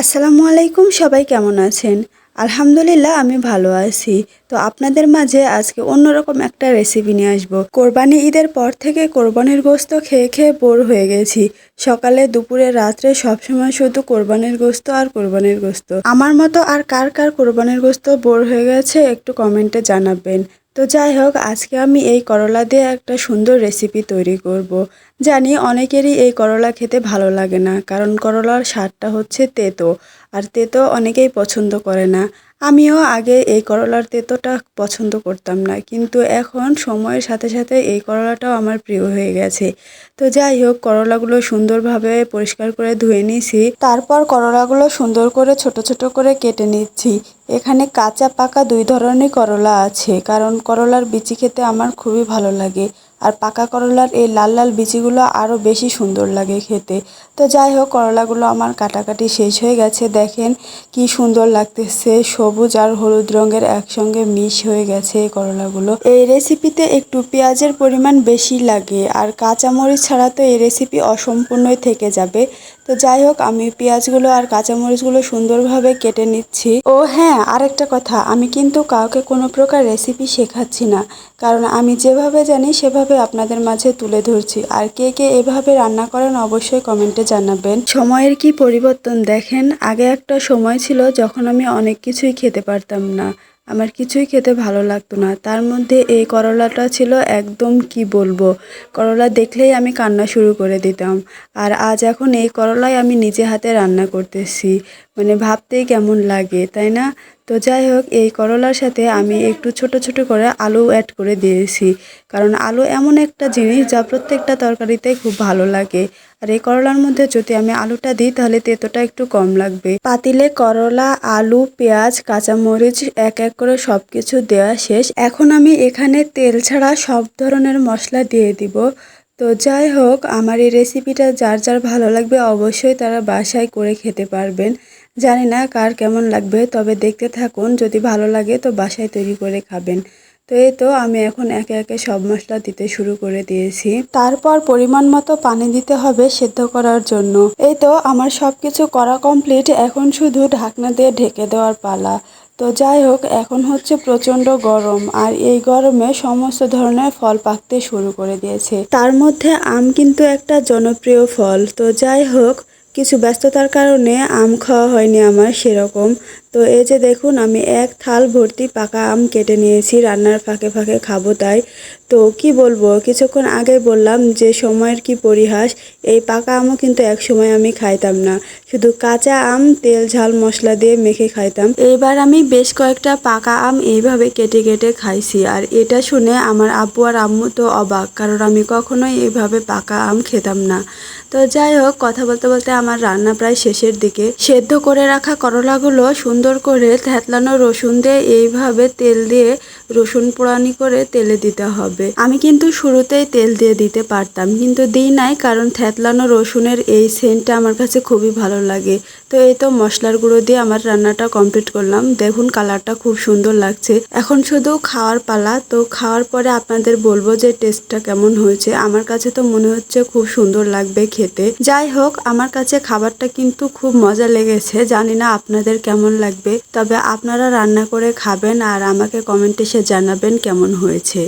আসসালামু আলাইকুম, সবাই কেমন আছেন? আলহামদুলিল্লাহ, আমি ভালো আছি। তো আপনাদের মাঝে আজকে অন্যরকম একটা রেসিপি নিয়ে আসব। কোরবানি ঈদের পর থেকে কোরবানির গোস্ত খেয়ে খেয়ে বোর হয়ে গেছি। সকালে, দুপুরে, রাত্রে সবসময় শুধু কোরবানির গোস্ত আর কোরবানির গোস্ত। আমার মতো আর কার কার কোরবানির গোস্ত বোর হয়ে গেছে, একটু কমেন্টে জানাবেন। তো যাই হোক, আজকে আমি এই করলা দিয়ে একটা সুন্দর রেসিপি তৈরি করব। জানি অনেকেরই এই করলা খেতে ভালো লাগে না, কারণ করলার স্বাদটা হচ্ছে তেতো, আর তেতো অনেকেই পছন্দ করে না আমিও আগে এই করলার তেতোটা পছন্দ করতাম না, কিন্তু এখন সময়ের সাথে সাথে এই করলাটাও আমার প্রিয় হয়ে গেছে। তো যাই হোক, করলাগুলো সুন্দরভাবে পরিষ্কার করে ধুয়ে নিয়েছি। তারপর করলাগুলো সুন্দর করে ছোট ছোট করে কেটে নিচ্ছি। এখানে কাঁচা পাকা দুই ধরনের করলা আছে, কারণ করলার বিচি খেতে আমার খুবই ভালো লাগে। আর পাকা করলার এই লাল লাল বিচিগুলো আরও বেশি সুন্দর লাগে খেতে। তো যাই হোক, করলাগুলো আমার কাটাকাটি শেষ হয়ে গেছে। দেখেন কি সুন্দর লাগতেছে, সবুজ আর হলুদ রঙের একসঙ্গে মিশ হয়ে গেছে এই করলাগুলো। এই রেসিপিতে একটু পেঁয়াজের পরিমাণ বেশি লাগে, আর কাঁচামরিচ ছাড়া তো এই রেসিপি অসম্পূর্ণই থেকে যাবে। তো যাই হোক, আমি পেঁয়াজগুলো আর কাঁচামরিচগুলো সুন্দরভাবে কেটে নিচ্ছি। ও হ্যাঁ আরেকটা কথা, আমি কিন্তু কাউকে কোনো প্রকার রেসিপি শেখাচ্ছি না। কারণ আমি যেভাবে জানি, সেভাবে আপনাদের মাঝে তুলে ধরছি। আর কে কে এভাবে রান্না করেন অবশ্যই কমেন্টে জানাবেন। সময়ের কি পরিবর্তন দেখেন? আগে একটা সময় ছিল যখন আমি অনেক কিছুই খেতে পারতাম না। আমার কিছুই খেতে ভালো লাগতো না। তার মধ্যে এই করলাটা ছিল একদম কি বলব? করলা দেখলেই আমি কান্না শুরু করে দিতাম। আর আজ এখন এই করলাই আমি নিজে হাতে রান্না করতেছি। মানে ভাবতেই কেমন লাগে, তাই না? তো যাই হোক, এই করলার সাথে আমি একটু ছোট ছোট করে আলু অ্যাড করে দিয়েছি। কারণ আলু এমন একটা জিনিস যা প্রত্যেকটা তরকারিতে খুব ভালো লাগে। আর এই করলার মধ্যে যদি আমি আলুটা দিই, তাহলে তেতোটা একটু কম লাগবে। পাতিলে করলা, আলু, পেঁয়াজ, কাঁচামরিচ এক এক করে সব কিছু দেওয়া শেষ। এখন আমি এখানে তেল ছাড়া সব ধরনের মশলা দিয়ে দিব। তো যাই হোক, আমার এই রেসিপিটা যার যার ভালো লাগবে অবশ্যই তারা বাসায় করে খেতে পারবেন। জানি না কার কেমন লাগবে, তবে দেখতে থাকুন, যদি ভালো লাগে তো বাসায় তৈরি করে খাবেন। তো এই তো আমি এখন একে একে সব মশলা দিতে শুরু করে দিয়েছি। তারপর পরিমাণ মতো পানি দিতে হবে সেদ্ধ করার জন্য। এই তো আমার সব কিছু করা কমপ্লিট এখন শুধু ঢাকনা দিয়ে ঢেকে দেওয়ার পালা। তো যাই হোক, এখন হচ্ছে প্রচণ্ড গরম, আর এই গরমে সমস্ত ধরনের ফল পাকতে শুরু করে দিয়েছে। তার মধ্যে আম কিন্তু একটা জনপ্রিয় ফল। তো যাই হোক কিছু ব্যস্ততার কারণে আম খাওয়া হয়নি আমার সেরকম। তো এই যে দেখুন, আমি এক থাল ভর্তি পাকা আম কেটে নিয়েছি, রান্নার ফাঁকে ফাঁকে খাব তাই। তো কি বলব, কিছুক্ষণ আগে বললাম যে সময়ের কি পরিহাস, এই পাকা আমও কিন্তু এক সময় আমি খাইতাম না। শুধু কাঁচা আম, তেল, ঝাল, মশলা দিয়ে মেখে খাইতাম। এইবার আমি বেশ কয়েকটা পাকা আম এইভাবে কেটে কেটে খাইছি, আর এটা শুনে আমার আব্বু আর আম্মু তো অবাক, কারণ আমি কখনোই এইভাবে পাকা আম খেতাম না। তো যাই হোক, কথা বলতে বলতে আমার রান্না প্রায় শেষের দিকে। সেদ্ধ করে রাখা করলাগুলো সুন্দর করে থেতলানো রসুন দিয়ে এইভাবে তেল দিয়ে রসুন পোড়ানি করে তেলে দিতে হবে। আমি কিন্তু শুরুতেই তেল দিয়ে দিতে পারতাম, কিন্তু দিই নাই কারণ থেতলানো রসুনের এই সেন্টটা আমার কাছে খুবই ভালো লাগে। তো এই তো মশলার গুঁড়ো দিয়ে আমার রান্নাটা কমপ্লিট করলাম। দেখুন কালারটা খুব সুন্দর লাগছে। এখন শুধু খাওয়ার পালা, তো খাওয়ার পরে আপনাদের বলব যে টেস্টটা কেমন হয়েছে। আমার কাছে তো মনে হচ্ছে খুব সুন্দর লাগবে খেতে। যাই হোক, আমার কাছে খাবারটা কিন্তু খুব মজা লেগেছে। জানি না আপনাদের কেমন লাগবে তবে আপনারা রান্না করে খাবেন আর আমাকে কমেন্টে সে জানাবেন কেমন হয়েছে।